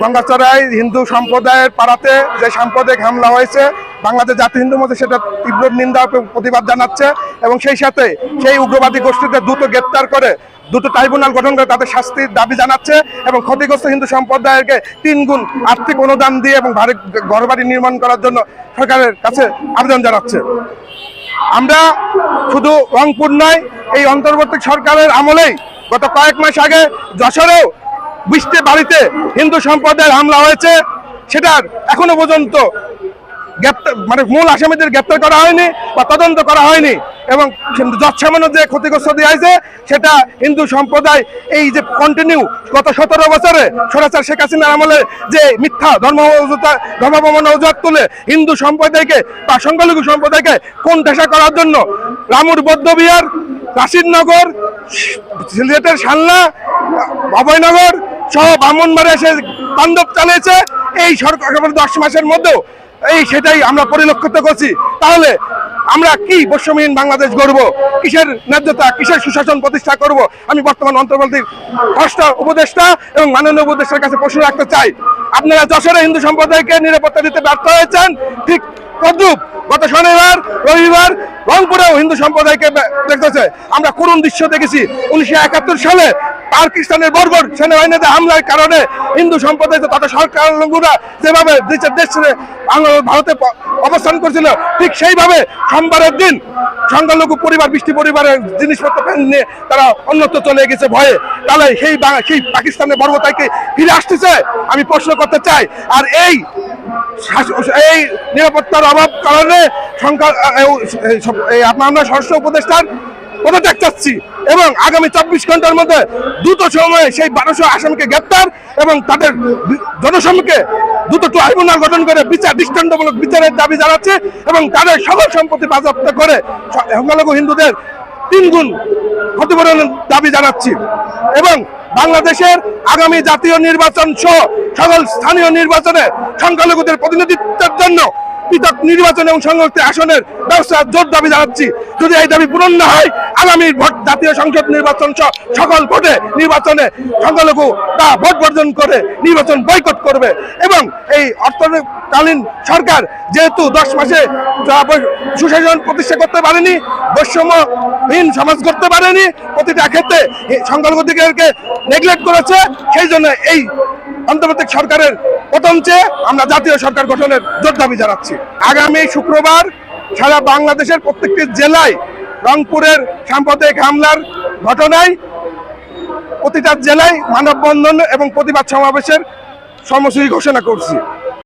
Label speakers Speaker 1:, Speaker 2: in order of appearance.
Speaker 1: গঙ্গাচড়ায় হিন্দু সম্প্রদায়ের পাড়াতে যে সাম্প্রদায়িক হামলা হয়েছে, বাংলাদেশ জাতীয় হিন্দু মধ্যে সেটা তীব্র নিন্দা প্রতিবাদ জানাচ্ছে এবং সেই সাথে সেই উগ্রবাদী গোষ্ঠীতে দ্রুত গ্রেপ্তার করে দুটো ট্রাইব্যুনাল গঠন করে তাদের শাস্তির দাবি জানাচ্ছে এবং ক্ষতিগ্রস্ত হিন্দু সম্প্রদায়কে তিন গুণ আর্থিক অনুদান দিয়ে এবং ভারী ঘরবাড়ি নির্মাণ করার জন্য সরকারের কাছে আবেদন জানাচ্ছে। আমরা শুধু রংপুর নয়, এই অন্তর্বর্তী সরকারের আমলেই গত কয়েক মাস আগে যশোরেও বৃষ্টি বাড়িতে হিন্দু সম্প্রদায়ের হামলা হয়েছে সেটার এখনও পর্যন্ত গ্রেপ্তার মানে মূল আসামিদের গ্রেপ্তার করা হয়নি বা তদন্ত করা হয়নি। এবং যৎসামান্য যে ক্ষতিগ্রস্ত দেওয়া হয়েছে, সেটা হিন্দু সম্প্রদায় এই যে কন্টিনিউ গত সতেরো বছরে সরাচার শেখ হাসিনার আমলে যে মিথ্যা ধর্ম ধর্মপ্রমাণ অজুহাত তুলে হিন্দু সম্প্রদায়কে বা সংখ্যালঘু সম্প্রদায়কে কোন ঠেসা করার জন্য রামুর বৌদ্ধবিহার রাশিদনগর, সিলেটের সালনা, অভয়নগর সহ ব্রাহ্মণবাড়ে এসে তাণ্ডব চালিয়েছে এই সরকার দশ মাসের মধ্যেও এই সেটাই আমরা পরিলক্ষিত করছি। তাহলে আমরা কি বৈষম্যহীন বাংলাদেশ গড়ব? কিসের ন্যায্যতা, কিসের সুশাসন প্রতিষ্ঠা করব? আমি বর্তমান অন্তর্বর্তী ষষ্ঠ উপদেষ্টা এবং মাননীয় উপদেষ্টার কাছে প্রশ্ন রাখতে চাই। আপনারা যশোরে হিন্দু সম্প্রদায়কে নিরাপত্তা দিতে ব্যর্থ হয়েছেন? ঠিক তদ্রুপ গত শনিবার, রবিবার রংপুরেও হিন্দু সম্প্রদায়কে দেখতেছে। আমরা করুণ দৃশ্য দেখেছি। উনিশশো একাত্তর সালে পাকিস্তানের বর্বর সেনাবাহিনীতে হামলার কারণে হিন্দু সম্প্রদায় তথা সরকার লোকরা যেভাবে দেশের দেশ ভারতে অবস্থান করছিল ঠিক সেইভাবে সোমবারের দিন সংখ্যালঘু পরিবার বৃষ্টি পরিবারের জিনিসপত্র নিয়ে তারা অন্যত্র চলে গেছে ভয়ে তাহলে সেই সেই পাকিস্তানের বর্বতাকে ফিরে আসতেছে আমি প্রশ্ন করতে চাই আর এই এই নিরাপত্তার অভাব কারণে সংখ্যা আমরা ষষ্ঠ উপদেষ্টার পদত্যাগ চাচ্ছি এবং আগামী চব্বিশ ঘণ্টার মধ্যে দ্রুত সময়ে সেই বারোশো আসামিকে গ্রেপ্তার এবং তাদের জনসম্মুখে দ্রুত ট্রাইব্যুনাল গঠন করে বিচার, দৃষ্টান্তমূলক বিচারের দাবি জানাচ্ছে এবং তাদের সকল সম্পত্তি বাজেয়াপ্ত করে সংখ্যালঘু হিন্দুদের তিন গুণ ক্ষতিপূরণের দাবি জানাচ্ছি। এবং বাংলাদেশের আগামী জাতীয় নির্বাচন সহ সকল স্থানীয় নির্বাচনে সংখ্যালঘুদের প্রতিনিধিত্বের জন্য পৃথক নির্বাচন এবং সংরক্ষিত আসনের ব্যবস্থা জোর দাবি জানাচ্ছি। যদি এই দাবি পূরণ না হয়, আগামী ভোট জাতীয় সংসদ নির্বাচন সকল ভোটে নির্বাচনে সংখ্যালঘু তা ভোট বর্জন করে নির্বাচন বয়কট করবে এবং এই অর্থকালীন সরকার যেহেতু দশ মাসে সুশাসন প্রতিষ্ঠা করতে পারেনি, বৈষম্যহীন সমাজ করতে পারেনি, প্রতিটা ক্ষেত্রে এই সংখ্যালঘুদিগকে নেগলেক্ট করেছে, সেই জন্য এই অন্তর্বর্তী সরকারের চেয়ে আমরা জাতীয় সরকার গঠনের জোর দাবি জানাচ্ছি। আগামী শুক্রবার সারা বাংলাদেশের প্রত্যেকটি জেলায় রংপুরের সাম্প্রদায়িক হামলার ঘটনায় প্রতিটা জেলায় মানববন্ধন এবং প্রতিবাদ সমাবেশের সময়সূচি ঘোষণা করছি।